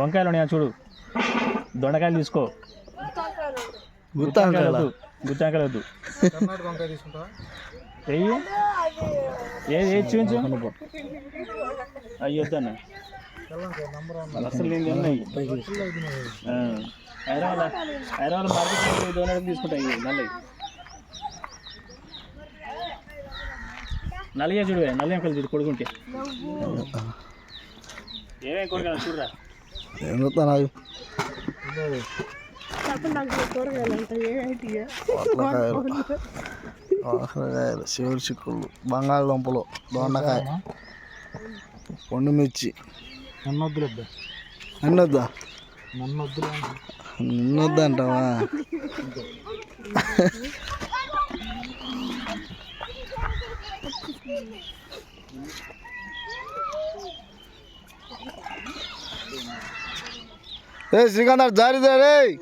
వంకాయలు ఉన్నాయా చూడు. దొండకాయలు తీసుకో. గుత్తాంకాయల? వద్దు. గుత్తంకాయలు వద్దు. కర్ణాటక వంకాయ తీసుకుంటావా? ఏయి. ఏది ఏది చూపించు. అయ్యి వద్దన్న. అసలు నేను ఉన్నాయి ఆ. హైదరాబాద్ హైదరాబాద్ మార్కెట్ దోనడికి తీసుకుంటా ఇవి నల్లవి నల్లగా చూడు చూడు కొడుకుంటే. ఏమేం కొడుకు చూడరా. ఏం చూస్తాను శివుడి చిక్కుళ్ళు బంగాళదుంపలు దొండకాయ పండు మిర్చి. నన్ను వద్దులేద్దా అన్నొద్దా నన్ను వద్దులే Ei, siga na vida, Derei!